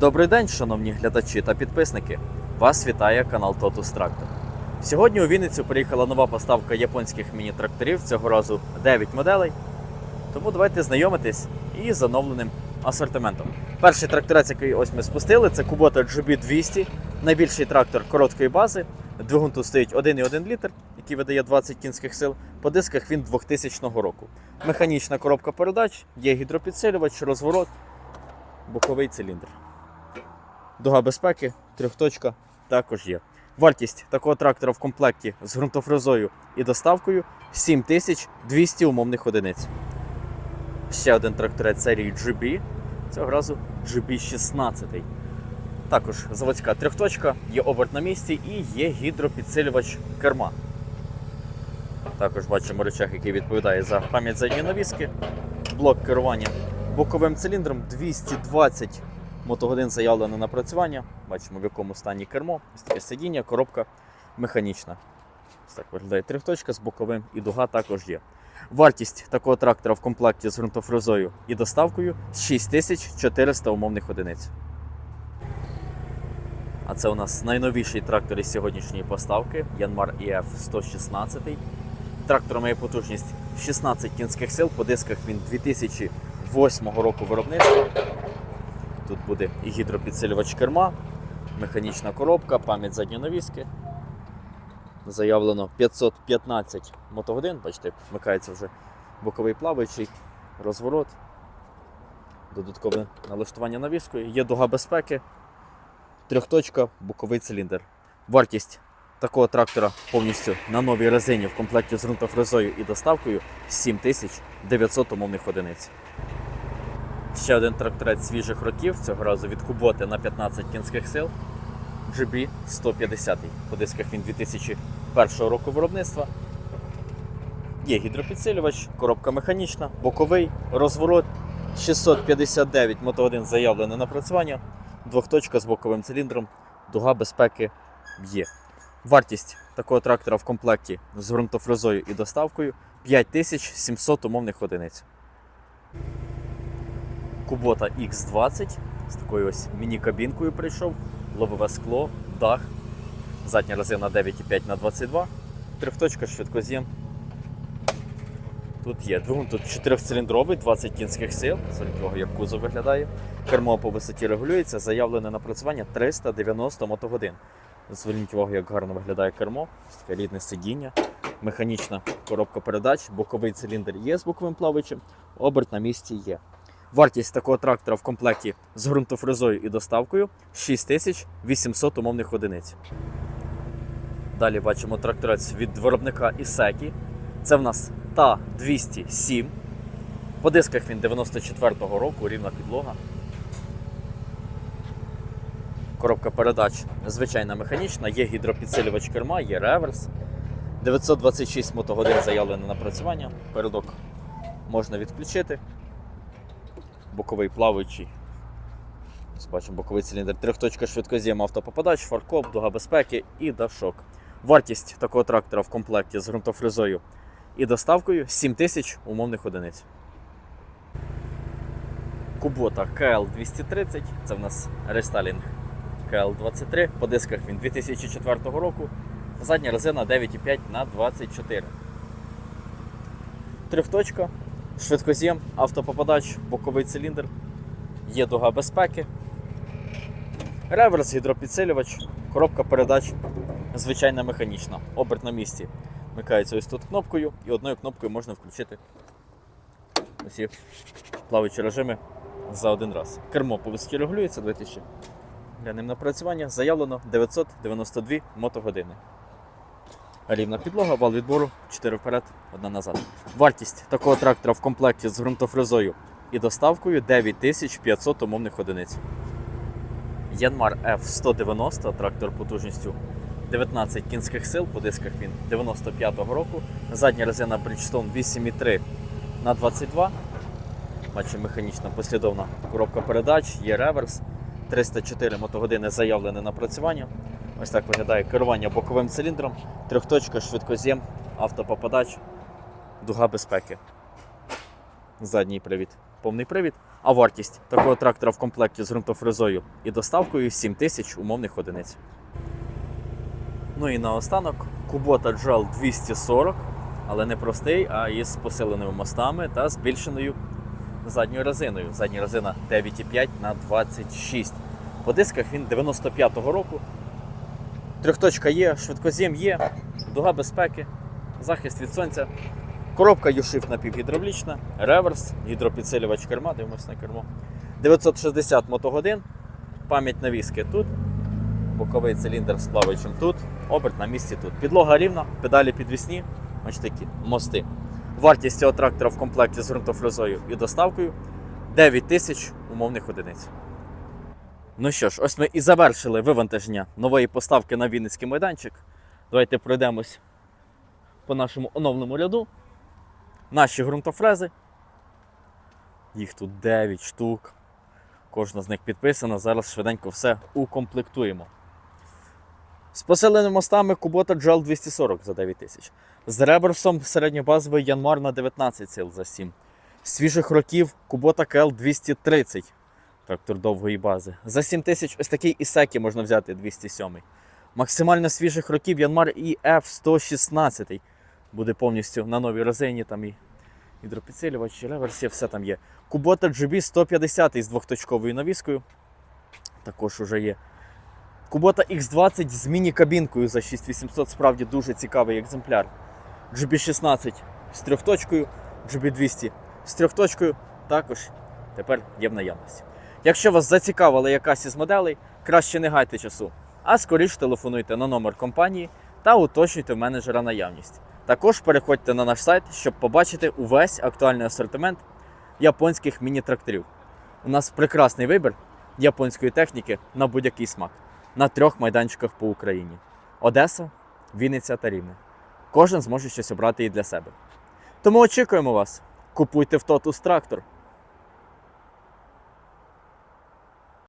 Добрий день, шановні глядачі та підписники. Вас вітає канал Totus Tractor. Сьогодні у Вінницю приїхала нова поставка японських міні-тракторів, цього разу 9 моделей. Тому давайте знайомитись із оновленим асортиментом. Перший тракторець, який ось ми спустили, це Kubota GB200, найбільший трактор короткої бази. Двигун тут стоїть 1,1 літр, який видає 20 кінських сил. По дисках він 2000 року. Механічна коробка передач, є гідропідсилювач, розворот, боковий циліндр. Дуга безпеки, трьохточка також є. Вартість такого трактора в комплекті з ґрунтофрезою і доставкою 7200 умовних одиниць. Ще один тракторець серії GB, цього разу GB16. Також заводська трьохточка, є оберт на місці і є гідропідсилювач керма. Також бачимо речах, який відповідає за пам'ять задньої навіски, блок керування боковим циліндром 220 мотогодин заявлено на працювання. Бачимо, в якому стані кермо, ось таке сидіння, коробка механічна. Ось так виглядає трьохточка з боковим і дуга також є. Вартість такого трактора в комплекті з ґрунтофрезою і доставкою 6400 умовних одиниць. А це у нас найновіший трактор із сьогоднішньої поставки Yanmar EF 116. Трактор має потужність 16 кінських сил, по дисках він 2008 року виробництва. Тут буде і гідропідсилювач керма, механічна коробка, пам'ять задньої навіски. Заявлено 515 мотогодин. Бачите, вмикається вже боковий плаваючий, розворот, додаткове налаштування навіскою, є дуга безпеки, трьохточка, боковий циліндр. Вартість такого трактора повністю на новій резині в комплекті з ґрунтофрезою і доставкою 7900 умовних одиниць. Ще один тракторець свіжих років, цього разу від Куботи на 15 кінських сил. GB 150. По дисках він 2001 року виробництва. Є гідропідсилювач, коробка механічна, боковий, розворот, 659 мотогодин заявлене напрацювання, двохточка з боковим циліндром, дуга безпеки є. Вартість такого трактора в комплекті з ґрунтофрезою і доставкою 5700 умовних одиниць. Кубота X20 з такою ось міні-кабінкою прийшов, лобове скло, дах, задня резина 9,5 на 22 трьохточка, швидкоз'єм. Тут є двигун, тут 4-циліндровий, 20 кінських сил, з того, як кузов виглядає. Кермо по висоті регулюється, заявлене напрацювання 390 мотогодин. Зверніть увагу, як гарно виглядає кермо, таке рідне сидіння, механічна коробка передач, боковий циліндр є з боковим плавичем, оберт на місці є. Вартість такого трактора в комплекті з ґрунтофрезою і доставкою 6800 умовних одиниць. Далі бачимо тракторець від виробника Ісекі. Це в нас та 207. По дисках він 94-го року, рівна підлога. Коробка передач звичайна механічна, є гідропідсилювач керма, є реверс. 926 мотогодин заявлене напрацювання. Передок можна відключити. Боковий плаваючий. Ось Бачимо боковий циліндр. Трьохточка швидкоз'єм автопопадач, фаркоп, дуга безпеки і дашок. Вартість такого трактора в комплекті з ґрунтофрезою і доставкою 7000 умовних одиниць. Кубота КЛ230, це в нас рестайлінг КЛ23. По дисках він 2004 року. Задня резина 9,5 на 24. Трьохточка, швидкоз'єм, автопопадач, боковий циліндр, є дуга безпеки, реверс, гідропідсилювач, коробка передач, звичайна механічна, оберт на місці. Вмикається ось тут кнопкою і одною кнопкою можна включити усі плаваючі режими за один раз. Кермо по регулюється 2000. Глянемо напрацювання. Заявлено 992 мотогодини. Рівна підлога, вал відбору, 4 вперед, одна назад. Вартість такого трактора в комплекті з ґрунтофрезою і доставкою 9500 умовних одиниць. Yanmar F190, трактор потужністю 19 кінських сил, по дисках він 95-го року. Задня резина Bridgestone 8,3 на 22. Бачимо механічна послідовна коробка передач, є реверс. 304 мотогодини заявлене напрацювання. Ось так виглядає керування боковим циліндром, трьохточка, швидкоз'єм, автопопадач, дуга безпеки. Задній привід повний привід, а вартість такого трактора в комплекті з ґрунтофрезою і доставкою 7 тисяч умовних одиниць. Ну і наостанок Kubota GL 240, але не простий, а із посиленими мостами та збільшеною задньою резиною. Задня резина 9,5 на 26. По дисках він 95-го року. Трьохточка є, швидкозім є, дуга безпеки, захист від сонця. Коробка U-Shift напівгідравлічна, реверс, гідропідсилювач керма, дивимось на кермо. 960 мотогодин, пам'ять навіски тут, боковий циліндр з плаваючим тут, оберт на місці тут. Підлога рівна, педалі підвісні, ось такі мости. Вартість цього трактора в комплекті з ґрунтофрезою і доставкою 9 тисяч умовних одиниць. Ну що ж, ось ми і завершили вивантаження нової поставки на Вінницький майданчик. Давайте пройдемось по нашому оновленому ряду. Наші ґрунтофрези. Їх тут 9 штук. Кожна з них підписана. Зараз швиденько все укомплектуємо. З посиленими мостами Kubota GL 240 за 9 тисяч. З реверсом середньобазовий Янмар на 19 сил за 7. З свіжих років Kubota KL 230. Трактор довгої бази. За 7 тисяч ось такий Ісекі можна взяти 207. Максимально свіжих років Янмар EF 116. Буде повністю на новій резині, там і гідропідсилювач, і реверсія, все там є. Kubota GB 150 з двохточковою навіскою. Також уже є. Kubota X20 з міні-кабінкою за 6800, справді дуже цікавий екземпляр. GB16 з трьохточкою, GB200 з трьохточкою також тепер є в наявності. Якщо вас зацікавила якась із моделей, краще не гайте часу, а скоріш телефонуйте на номер компанії та уточнюйте в менеджера наявність. Також переходьте на наш сайт, щоб побачити увесь актуальний асортимент японських міні-тракторів. У нас прекрасний вибір японської техніки на будь-який смак на трьох майданчиках по Україні: Одеса, Вінниця та Рівне. Кожен зможе щось обрати і для себе. Тому очікуємо вас. Купуйте в Totus трактор.